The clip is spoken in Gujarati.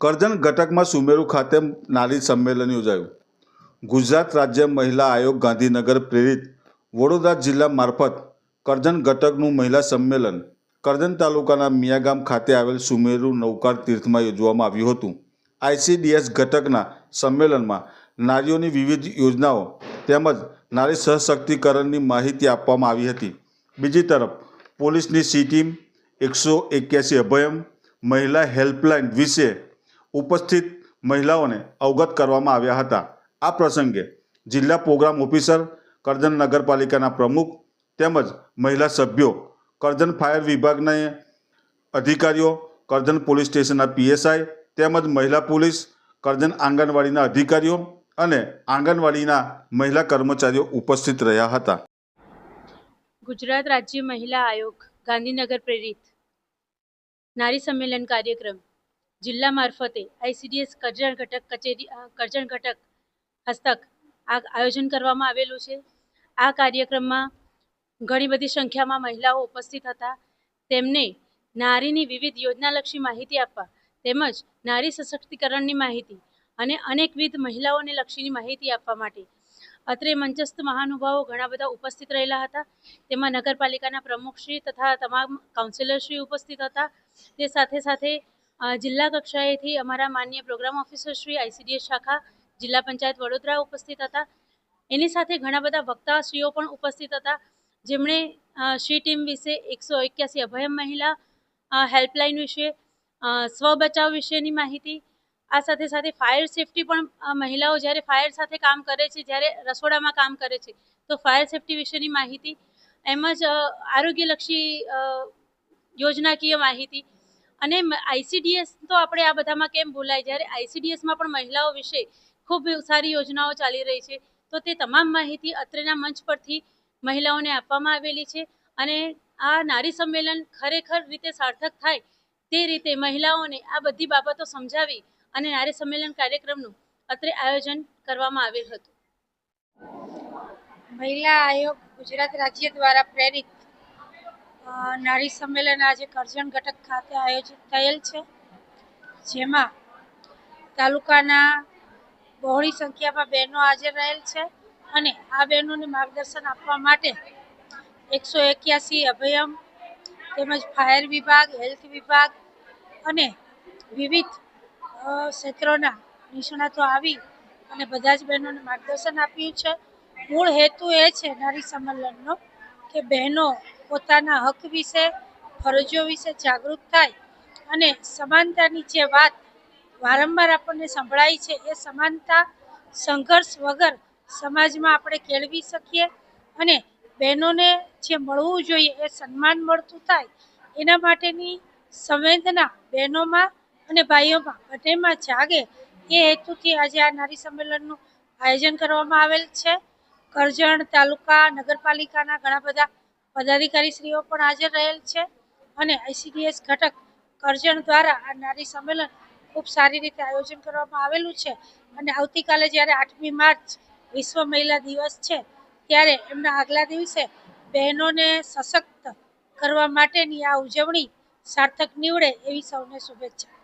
કરજણ ઘટકમાં સુમેરુ ખાતે નારી સંમેલન યોજાયું. ગુજરાત રાજ્ય મહિલા આયોગ ગાંધીનગર પ્રેરિત વડોદરા જિલ્લા મારફત કરજણ ઘટકનું મહિલા સંમેલન કરજણ તાલુકાના મિયાગામ ખાતે આવેલ સુમેરુ નૌકાર તીર્થમાં યોજવામાં આવ્યું હતું. આઈસીડીએસ ઘટકના સંમેલનમાં નારીઓની વિવિધ યોજનાઓ તેમજ નારી સશક્તિકરણની માહિતી આપવામાં આવી હતી. બીજી તરફ પોલીસની સી ટીમ એકસો એક્યાસી અભયમ મહિલા હેલ્પલાઇન વિશે ઉપસ્થિત મહિલાઓને અવગત કરવામાં આવ્યા હતા. આ પ્રસંગે જિલ્લા પ્રોગ્રામ ઓફિસર કરજણ નગરપાલિકાના પ્રમુખ તેમજ મહિલા સભ્યો, કરજણ ફાયર વિભાગના અધિકારીઓ, કરજણ પોલીસ સ્ટેશનના પીએસઆઈ તેમજ મહિલા પોલીસ, કરજણ આંગણવાડીના અધિકારીઓ અને આંગણવાડીના મહિલા કર્મચારીઓ ઉપસ્થિત રહ્યા હતા. ગુજરાત રાજ્ય મહિલા આયોગ ગાંધીનગર પ્રેરિત. નારી સંમેલન કાર્યક્રમ. જિલ્લા મારફતે આઈસીડીએસ કરજણ ઘટક કચેરી કરજણ ઘટક હસ્તક આ આયોજન કરવામાં આવેલું છે. આ કાર્યક્રમમાં ઘણી બધી સંખ્યામાં મહિલાઓ ઉપસ્થિત હતા. તેમને નારીની વિવિધ યોજનાલક્ષી માહિતી આપવા તેમજ નારી સશક્તિકરણની માહિતી અને અનેકવિધ મહિલાઓને લક્ષીની માહિતી આપવા માટે અત્રે મંચસ્થ મહાનુભાવો ઘણા બધા ઉપસ્થિત રહેલા હતા. તેમાં નગરપાલિકાના પ્રમુખશ્રી તથા તમામ કાઉન્સિલરશ્રી ઉપસ્થિત હતા. તે સાથે સાથે જિલ્લા કક્ષાએથી અમારા માન્ય પ્રોગ્રામ ઓફિસર શ્રી આઈસીડીએસ શાખા જિલ્લા પંચાયત વડોદરા ઉપસ્થિત હતા. એની સાથે ઘણા બધા વક્તાશ્રીઓ પણ ઉપસ્થિત હતા. જેમણે શ્રી ટીમ વિશે એકસો એક્યાસી અભયમ મહિલા હેલ્પલાઇન વિશે સ્વબચાવ સ્વ બચાવ વિશેની માહિતી, આ સાથે સાથે ફાયર સેફટી પણ મહિલાઓ જ્યારે ફાયર સાથે કામ કરે છે, જ્યારે રસોડામાં કામ કરે છે, તો ફાયર સેફટી વિશેની માહિતી, એમ જ આરોગ્યલક્ષી યોજનાકીય માહિતી અને આઈસીડીએસ તો આપણે આ બધામાં કેમ ભૂલાય? જ્યારે આઈસીડીએસમાં પણ મહિલાઓ વિશે ખૂબ સારી યોજનાઓ ચાલી રહી છે, તો તે તમામ માહિતી અત્રેના મંચ પરથી મહિલાઓને આપવામાં આવેલી છે અને આ નારી સંમેલન ખરેખર રીતે સાર્થક થાય તે રીતે મહિલાઓને આ બધી બાબતો સમજાવી અને નારી સંમેલન કાર્યક્રમનું અત્રે આયોજન કરવામાં આવેલ હતું. મહિલા આયોગ ગુજરાત રાજ્ય દ્વારા પ્રેરિત નારી સંમેલન આજે કરજણ ઘટક ખાતે આયોજિત થયેલ છે, જેમાં તાલુકાના બહોળી સંખ્યામાં બહેનો હાજર રહેલ છે અને આ બહેનોને માર્ગદર્શન આપવા માટે એકસો એક્યાસી અભયમ તેમજ ફાયર વિભાગ, હેલ્થ વિભાગ અને વિવિધ ક્ષેત્રોના નિષ્ણાતો આવી અને બધા જ બહેનોને માર્ગદર્શન આપ્યું છે. મૂળ હેતુ એ છે નારી સંમેલનનો કે બહેનો પોતાના હક વિશે, ફરજો વિશે જાગૃત થાય અને સમાનતાની જે વાત વારંવાર આપણને સંભળાય છે, એ સમાનતા સંઘર્ષ વગર સમાજમાં આપણે કેળવી શકીએ અને બહેનોને જે મળવું જોઈએ એ સન્માન મળતું થાય, એના માટેની સંવેદના બહેનોમાં અને ભાઈઓમાં બંનેમાં જાગે, એ હેતુથી આજે આ નારી સંમેલનનું આયોજન કરવામાં આવેલ છે. કરજણ તાલુકા, નગરપાલિકાના ઘણા બધા પદાધિકારીશ્રીઓ પણ હાજર રહેલ છે અને આઈસીડીએસ ઘટક કરજણ દ્વારા આ નારી સંમેલન ખૂબ સારી રીતે આયોજન કરવામાં આવેલું છે અને આવતીકાલે જ્યારે આઠમી માર્ચ વિશ્વ મહિલા દિવસ છે, ત્યારે એમના આગલા દિવસે બહેનોને સશક્ત કરવા માટેની આ ઉજવણી સાર્થક નીવડે એવી સૌને શુભેચ્છા.